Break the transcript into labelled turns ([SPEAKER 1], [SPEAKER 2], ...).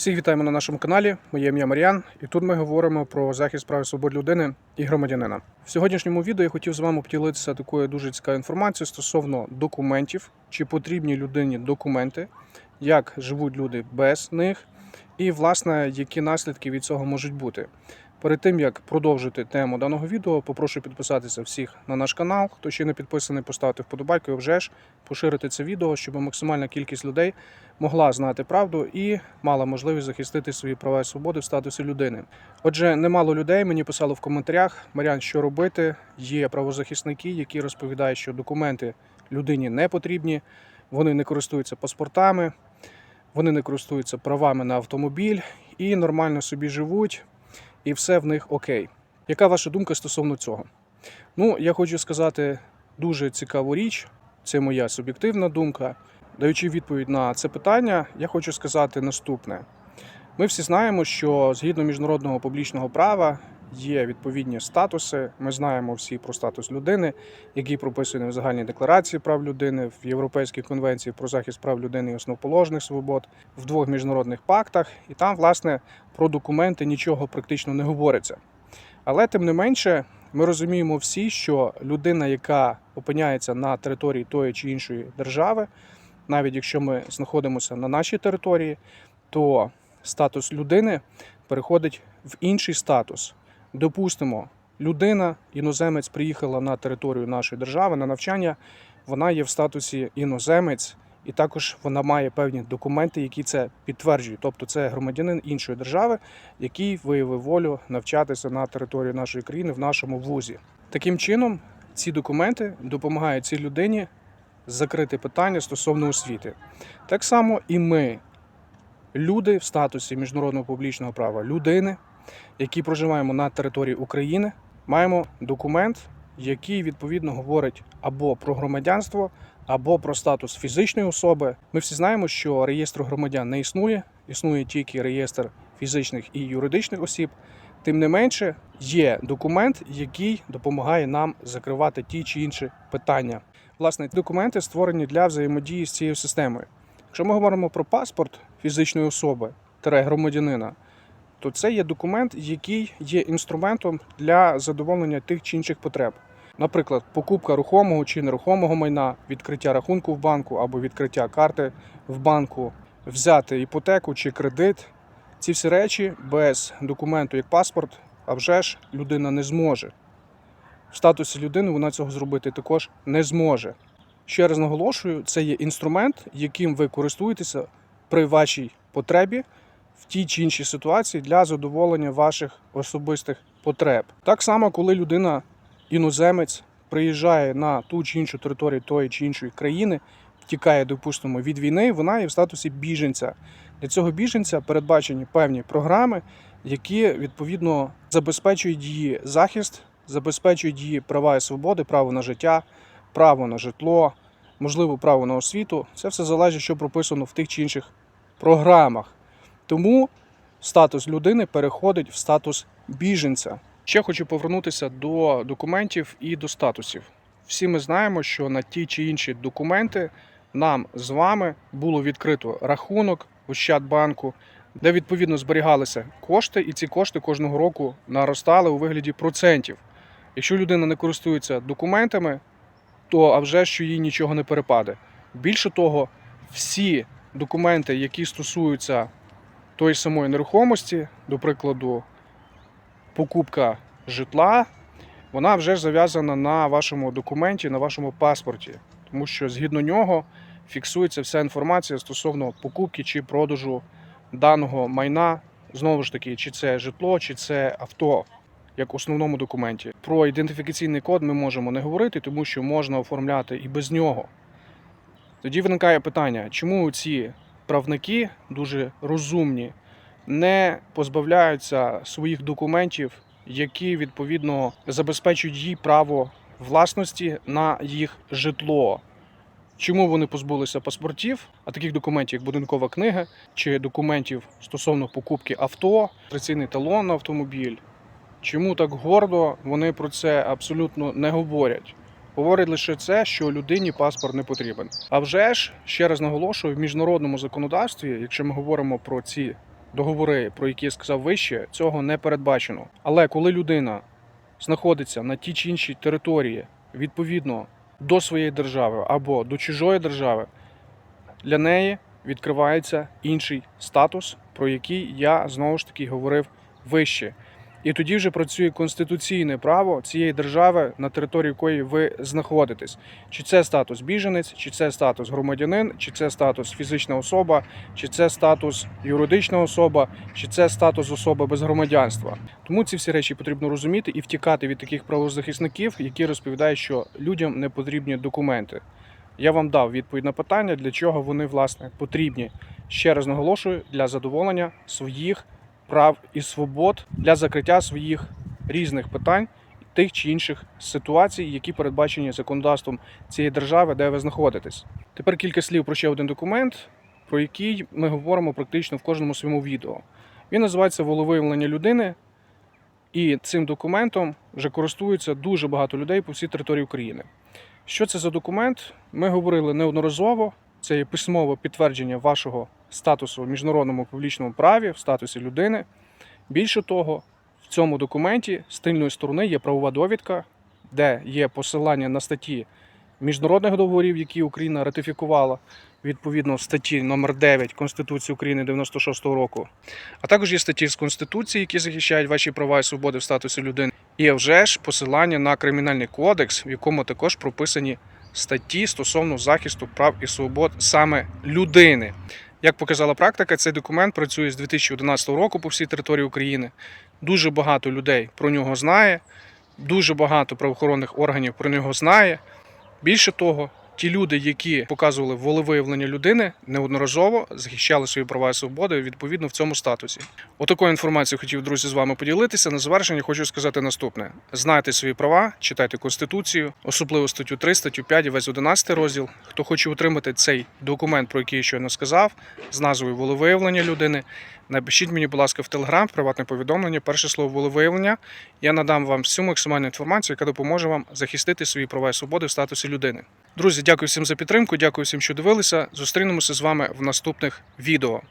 [SPEAKER 1] Всіх вітаємо на нашому каналі. Моє ім'я Мар'ян, і тут ми говоримо про захист прав і свобод людини і громадянина. В сьогоднішньому відео я хотів з вами поділитися такою дуже цікавою інформацією стосовно документів, чи потрібні людині документи, як живуть люди без них, і власне які наслідки від цього можуть бути. Перед тим як продовжити тему даного відео, попрошу підписатися всіх на наш канал. Хто ще не підписаний, поставити вподобайку і вже ж поширити це відео, щоб максимальна кількість людей могла знати правду і мала можливість захистити свої права і свободи в статусі людини. Отже, немало людей мені писало в коментарях: Марян, що робити? Є правозахисники, які розповідають, що документи людині не потрібні, вони не користуються паспортами, вони не користуються правами на автомобіль і нормально собі живуть, і все в них окей. Яка ваша думка стосовно цього? Ну, я хочу сказати дуже цікаву річ, це моя суб'єктивна думка. Даючи відповідь на це питання, я хочу сказати наступне: ми всі знаємо, що згідно міжнародного публічного права є відповідні статуси. Ми знаємо всі про статус людини, який прописаний в загальній декларації прав людини, в Європейській конвенції про захист прав людини і основоположних свобод, в двох міжнародних пактах, і там, власне, про документи нічого практично не говориться. Але тим не менше, ми розуміємо всі, що людина, яка опиняється на території тої чи іншої держави, навіть якщо ми знаходимося на нашій території, то статус людини переходить в інший статус. Допустимо, людина, іноземець приїхала на територію нашої держави на навчання, вона є в статусі іноземець, і також вона має певні документи, які це підтверджують. Тобто це громадянин іншої держави, який виявив волю навчатися на території нашої країни в нашому вузі. Таким чином, ці документи допомагають цій людині закрити питання стосовно освіти. Так само і ми, люди в статусі міжнародного публічного права, людини, які проживаємо на території України, маємо документ, який відповідно говорить або про громадянство, або про статус фізичної особи. Ми всі знаємо, що реєстру громадян не існує, існує тільки реєстр фізичних і юридичних осіб. Тим не менше, є документ, який допомагає нам закривати ті чи інші питання. Власне, документи створені для взаємодії з цією системою. Якщо ми говоримо про паспорт фізичної особи громадянина, то це є документ, який є інструментом для задоволення тих чи інших потреб. Наприклад, покупка рухомого чи нерухомого майна, відкриття рахунку в банку або відкриття карти в банку, взяти іпотеку чи кредит. Ці всі речі без документу як паспорт, а вже ж людина не зможе. В статусі людини вона цього зробити також не зможе. Ще раз наголошую, це є інструмент, яким ви користуєтеся при вашій потребі в тій чи іншій ситуації для задоволення ваших особистих потреб. Так само, коли людина, іноземець, приїжджає на ту чи іншу територію тої чи іншої країни, втікає, допустимо, від війни, вона є в статусі біженця. Для цього біженця передбачені певні програми, які відповідно забезпечують її захист, забезпечують її права і свободи, право на життя, право на житло, можливо, право на освіту. Це все залежить, що прописано в тих чи інших програмах. Тому статус людини переходить в статус біженця. Ще хочу повернутися до документів і до статусів. Всі ми знаємо, що на ті чи інші документи нам з вами було відкрито рахунок в Ощадбанку, де відповідно зберігалися кошти, і ці кошти кожного року наростали у вигляді процентів. Якщо людина не користується документами, то а вже що їй нічого не перепаде. Більше того, всі документи, які стосуються тої самої нерухомості, до прикладу, покупка житла, вона вже зав'язана на вашому документі, на вашому паспорті, тому що згідно нього фіксується вся інформація стосовно покупки чи продажу даного майна. Знову ж таки, чи це житло, чи це авто, як основному документі. Про ідентифікаційний код ми можемо не говорити, тому що можна оформляти і без нього. Тоді виникає питання, чому ці правники дуже розумні не позбавляються своїх документів, які відповідно забезпечують їй право власності на їх житло. Чому вони позбулися паспортів, а таких документів, як будинкова книга, чи документів стосовно покупки авто, реєстраційний талон на автомобіль? Чому так гордо вони про це абсолютно не говорять? Говорять лише це, що людині паспорт не потрібен. А вже ж ще раз наголошую, в міжнародному законодавстві, якщо ми говоримо про ці договори, про які я сказав вище, цього не передбачено. Але коли людина знаходиться на тій чи іншій території відповідно до своєї держави або до чужої держави, для неї відкривається інший статус, про який я знову ж таки говорив вище. І тоді вже працює конституційне право цієї держави, на території якої ви знаходитесь. Чи це статус біженець, чи це статус громадянин, чи це статус фізична особа, чи це статус юридична особа, чи це статус особи без громадянства. Тому ці всі речі потрібно розуміти і втікати від таких правозахисників, які розповідають, що людям не потрібні документи. Я вам дав відповідь на питання, для чого вони власне потрібні. Ще раз наголошую для задоволення своїх прав і свобод для закриття своїх різних питань, тих чи інших ситуацій, які передбачені законодавством цієї держави, де ви знаходитесь. Тепер кілька слів про ще один документ, про який ми говоримо практично в кожному своєму відео. Він називається волевиявлення людини, і цим документом вже користуються дуже багато людей по всій території України. Що це за документ? Ми говорили неодноразово. Це є письмове підтвердження вашого статусу в міжнародному публічному праві, в статусі людини. Більше того, в цьому документі з тильної сторони є правова довідка, де є посилання на статті міжнародних договорів, які Україна ратифікувала відповідно статті номер 9 Конституції України 96-го року. А також є статті з Конституції, які захищають ваші права і свободи в статусі людини. І вже ж посилання на кримінальний кодекс, в якому також прописані статті стосовно захисту прав і свобод саме людини. Як показала практика, цей документ працює з 2011 року по всій території України. Дуже багато людей про нього знає, дуже багато правоохоронних органів про нього знає. Більше того, ті люди, які показували волевиявлення людини, неодноразово захищали свої права і свободи відповідно в цьому статусі. Отакою інформацією хотів друзі з вами поділитися. На завершення хочу сказати наступне: знайте свої права, читайте конституцію, особливо статтю 3, статтю 5 і весь 11 розділ. Хто хоче отримати цей документ, про який я щойно сказав, з назвою волевиявлення людини. Напишіть мені, будь ласка, в телеграм, в приватне повідомлення, перше слово волевиявлення. Я надам вам всю максимальну інформацію, яка допоможе вам захистити свої права і свободи в статусі людини. Друзі, дякую всім за підтримку, дякую всім, що дивилися. Зустрінемося з вами в наступних відео.